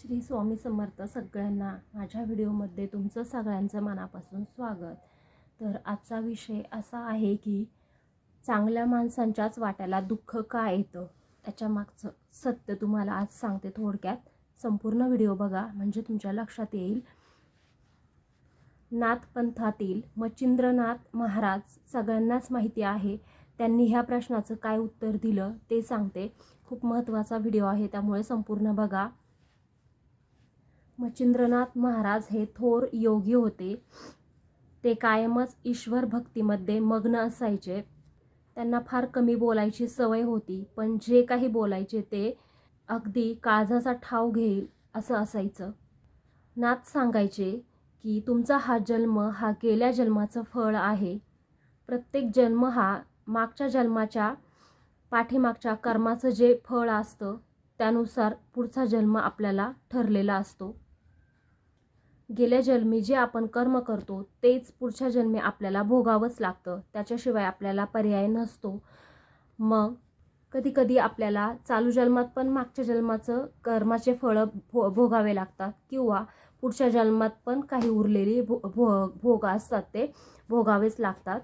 श्री स्वामी समर्थ सगळ्यांना माझ्या व्हिडिओमध्ये तुमचं सगळ्यांचं मनापासून स्वागत. तर आजचा विषय असा आहे की चांगल्या माणसांच्याच वाट्याला दुःख का येतं? त्याच्या मागचं सत्य तुम्हाला आज सांगते थोडक्यात. संपूर्ण व्हिडिओ बघा म्हणजे तुमच्या लक्षात येईल. नाथपंथातील मच्छिंद्रनाथ महाराज सगळ्यांनाच माहिती आहे. त्यांनी ह्या प्रश्नाचं काय उत्तर दिलं ते सांगते. खूप महत्त्वाचा व्हिडिओ आहे त्यामुळे संपूर्ण बघा. मच्छिंद्रनाथ महाराज हे थोर योगी होते. ते कायमच ईश्वर भक्तीमध्ये मग्न असायचे. त्यांना फार कमी बोलायची सवय होती पण जे काही बोलायचे ते अगदी काळजाचा ठाव घेईल असं असायचं. नाथ सांगायचे की तुमचा हा जन्म हा गेल्या जन्माचं फळ आहे. प्रत्येक जन्म हा मागच्या जन्माच्या पाठीमागच्या कर्माचं जे फळ असतं त्यानुसार पुढचा जन्म आपल्याला ठरलेला असतो. गेल्या जन्मी जे आपण कर्म करतो तेच पुढच्या जन्मी आपल्याला भोगावंच लागतं. त्याच्याशिवाय आपल्याला पर्याय नसतो. मग कधी कधी आपल्याला चालू जन्मात पण मागच्या जन्माचं कर्माचे फळं भो भोगावे लागतात किंवा पुढच्या जन्मात पण काही उरलेली भो भो भोग असतात ते भोगावेच लागतात.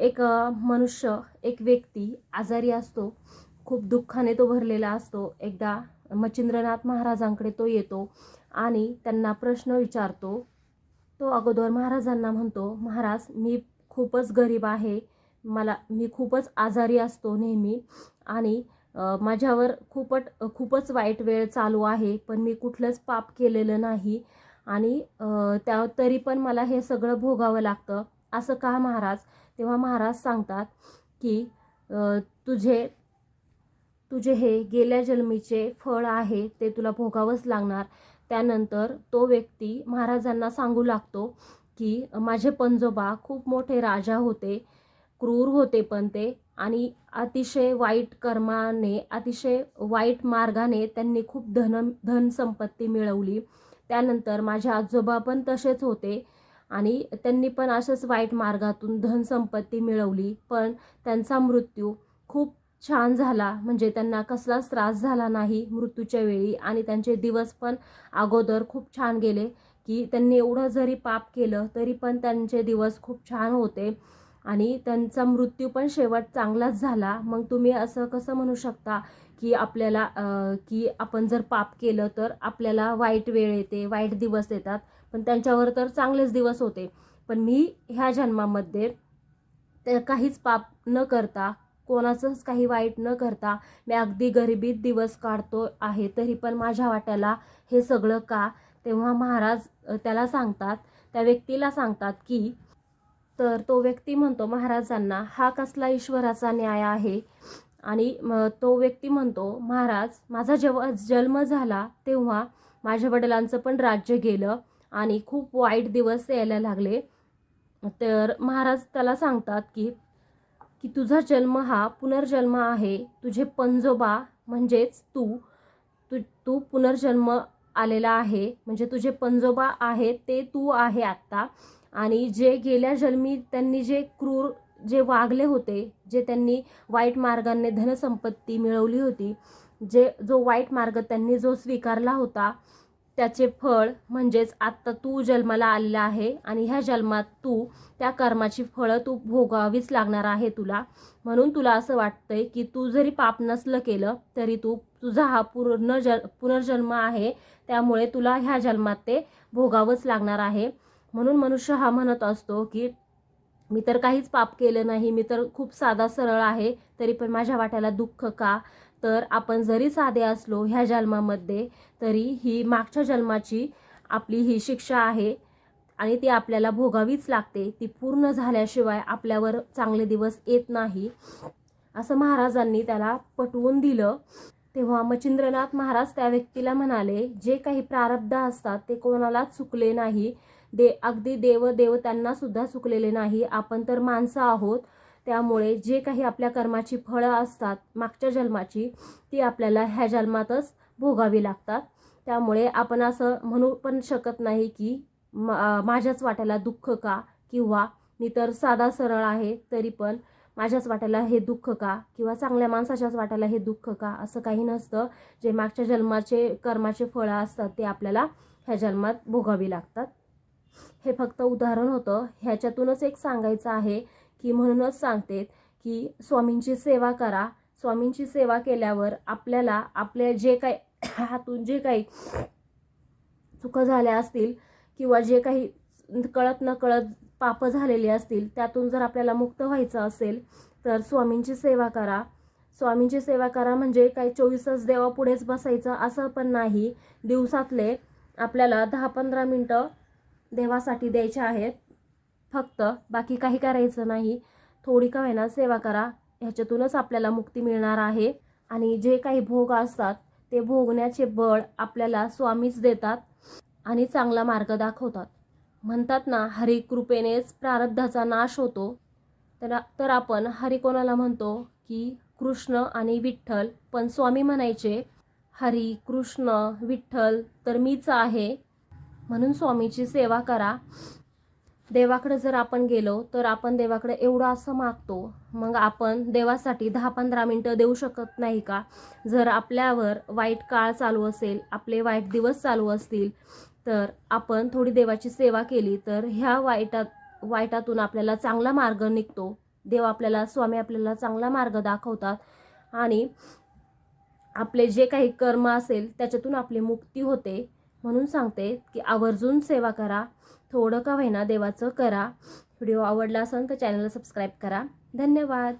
एक मनुष्य एक व्यक्ती आजारी असतो खूप दुःखाने तो भरलेला असतो. एकदा मच्छिंद्रनाथ महाराजांकडे तो येतो. आणि त्यांना प्रश्न विचारतो. तो अगोदर महाराजांना म्हणतो महाराज मी खूपच गरीब आहे. मला मी खूपच आजारी असतो नेहमी. आणि माझ्यावर खूपच खूपच वाईट वेळ चालू आहे पण मी कुठलंच पाप केलेलं नाही. आणि त्या तरी पण मला हे सगळं भोगावं लागतं. असं का महाराज? तेव्हा महाराज सांगतात की तुझे तुझे हे गेल्या जन्मीचे फळ आहे ते तुला भोगावंच लागणार. त्यानंतर तो व्यक्ती महाराजांना सांगू लागतो की माझे पंजोबा खूप मोठे राजा होते क्रूर होते पण ते. आणि अतिशय वाईट कर्माने अतिशय वाईट मार्गाने त्यांनी खूप धन धनसंपत्ती मिळवली. त्यानंतर माझे आजोबा पण तसेच होते आणि त्यांनी पण अशाच वाईट मार्गातून धनसंपत्ती मिळवली. पण त्यांचा मृत्यू खूप छान झाला. म्हणजे त्यांना कसलाच त्रास झाला नाही मृत्यूच्या वेळी आणि त्यांचे दिवस पण अगोदर खूप छान गेले की त्यांनी एवढं जरी पाप केलं तरी पण त्यांचे दिवस खूप छान होते आणि त्यांचा मृत्यू पण शेवट चांगलाच झाला. मग तुम्ही असं कसं म्हणू शकता की आपल्याला की आपण जर पाप केलं तर आपल्याला वाईट वेळ येते वाईट दिवस येतात पण त्यांच्यावर तर चांगलेच दिवस होते. पण मी ह्या जन्मामध्ये ते काहीच पाप न करता कोणाचंच काही वाईट न करता मी अगदी गरिबीत दिवस काढतो आहे तरी पण माझ्या वाट्याला हे सगळं का? तेव्हा महाराज त्याला सांगतात त्या व्यक्तीला सांगतात की तर तो व्यक्ती म्हणतो महाराजांना हा कसला ईश्वराचा न्याय आहे? आणि तो व्यक्ती म्हणतो महाराज माझा जेव्हा जन्म झाला तेव्हा माझ्या वडिलांचं पण राज्य गेलं आणि खूप वाईट दिवस यायला लागले. तर महाराज त्याला सांगतात की की तुझा जन्म हा पुनर्जन्म आहे. तुझे पंजोबा म्हणजेच तू. तू तू पुनर्जन्म आलेला आहे. म्हणजे तुझे पंजोबा आहे ते तू आहे आत्ता. आणि जे गेल्या जन्मी त्यांनी जे क्रूर जे वागले होते जे त्यांनी वाईट मार्गाने धनसंपत्ती मिळवली होती जे जो वाईट मार्ग त्यांनी जो स्वीकारला होता त्याचे फळ म्हणजेच आत्ता तू जन्माला आलेला आहे आणि ह्या जन्मात तू त्या कर्माची फळं तू भोगावीच लागणार आहे तुला. म्हणून तुला असं वाटतंय की तू जरी पाप नसलं केलं तरी तू तुझा हा पूर्ण ज पुनर्जन्म आहे. त्यामुळे तुला ह्या जन्मात ते भोगावंच लागणार आहे. म्हणून मनुष्य हा म्हणत असतो की मी तर काहीच पाप केलं नाही मी तर खूप साधा सरळ आहे तरी पण माझ्या वाट्याला दुःख का? तर आपण जरी साधे असलो ह्या जन्मामध्ये तरी ही मागच्या जन्माची आपली ही शिक्षा आहे आणि ती आपल्याला भोगावीच लागते. ती पूर्ण झाल्याशिवाय आपल्यावर चांगले दिवस येत नाही असं महाराजांनी त्याला पटवून दिलं. तेव्हा मच्छिंद्रनाथ महाराज त्या व्यक्तीला म्हणाले जे काही प्रारब्ध असतात ते कोणालाच चुकले नाही. दे अगदी देव देव त्यांना सुद्धा चुकलेले नाही. आपण तर माणसं आहोत त्यामुळे जे काही आपल्या कर्माची फळं असतात मागच्या जन्माची ती आपल्याला ह्या जन्मातच भोगावी लागतात. त्यामुळे आपण असं म्हणू पण शकत नाही की म- माझ्याच वाट्याला दुःख का किंवा मी तर साधा सरळ आहे तरी पण माझ्याच वाट्याला हे दुःख का किंवा चांगल्या माणसाच्याच वाट्याला हे दुःख का असं काही नसतं. जे मागच्या जन्माचे कर्माचे फळं असतात ते आपल्याला ह्या जन्मात भोगावी लागतात. हे फक्त उदाहरण होतं. ह्याच्यातूनच एक सांगायचं आहे की म्हणूनच सांगते की स्वामींची सेवा करा. स्वामींची सेवा केल्यावर आपल्याला आपल्या जे काही हातून जे काही चुका झाल्या असतील किंवा जे काही कळत न कळत पापं झालेली असतील त्यातून जर आपल्याला मुक्त व्हायचं असेल तर स्वामींची सेवा करा. स्वामींची सेवा करा म्हणजे काही चोवीसच देवापुढेच बसायचं असं पण नाही. दिवसातले आपल्याला दहा पंधरा मिनटं देवासाठी द्यायचे आहेत. फक्त बाकी काही करायचं नाही. थोडी का होईना सेवा करा. ह्याच्यातूनच आपल्याला मुक्ती मिळणार आहे. आणि जे काही भोग असतात ते भोगण्याचे बळ आपल्याला स्वामीच देतात आणि चांगला मार्ग दाखवतात. म्हणतात ना हरी कृपेनेच प्रारब्धाचा नाश होतो. तर तर आपण हरी कोणाला म्हणतो? की कृष्ण आणि विठ्ठल पण स्वामी म्हणायचे हरी कृष्ण विठ्ठल तर मीच आहे. म्हणून स्वामीची सेवा करा. देवाकडे जर आपण गेलो तर आपण देवाकडे एवढं असं मागतो मग आपण देवासाठी दहा पंधरा मिनटं देऊ शकत नाही का? जर आपल्यावर वाईट काळ चालू असेल आपले वाईट दिवस चालू असतील तर आपण थोडी देवाची सेवा केली तर ह्या वाईटात वाईटातून आपल्याला चांगला मार्ग निघतो. देव आपल्याला स्वामी आपल्याला चांगला मार्ग दाखवतात आणि आपले जे काही कर्म असेल त्याच्यातून आपली मुक्ती होते. म्हणून सांगते की आवर्जून सेवा करा. थोडं का होईना देवाचं करा. व्हिडिओ आवडला असेल तर चॅनलला सबस्क्राईब करा. धन्यवाद.